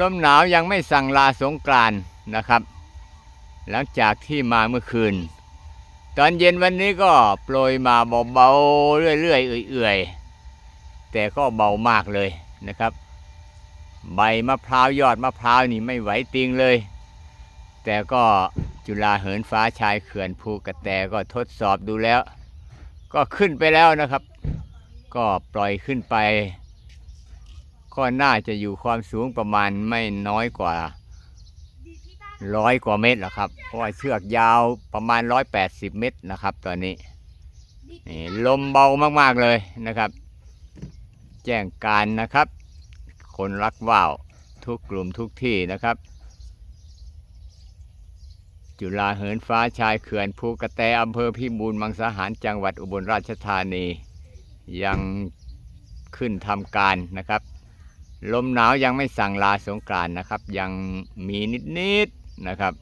ลมหนาวยังไม่สั่งลาสงกรานนะครับ หลังจากที่มาเมื่อคืน ตอนเย็นวันนี้ก็โปรยมาเบาๆเรื่อยๆเอื่อยๆ แต่ก็เบามากเลยนะครับ ใบมะพร้าวยอดมะพร้าวนี่ไม่ไหวติงเลย แต่ก็จุฬาเหินฟ้าชายเขื่อนภูกระแตก็ทดสอบดูแล้ว ก็ขึ้นไปแล้วนะครับ ก็ปล่อยขึ้นไป ก็น่าจะอยู่ความสูงประมาณไม่น้อยกว่าร้อยกว่าเมตรละครับ เพราะว่าเชือกยาวประมาณร้อยแปดสิบเมตรนะครับตอนนี้นี่ลมเบามากๆเลยนะครับ แจ้งการนะครับ คนรักว่าวทุกกลุ่มทุกที่นะครับ จุฬาเหินฟ้าชายเขื่อนภูกระแตอำเภอพิบูลมังสาหารจังหวัดอุบลราชธานี ยังขึ้นทำการนะครับ ลมหนาวยังไม่สั่งลาสงกรานนะครับ ยังมีนิดๆนะครับ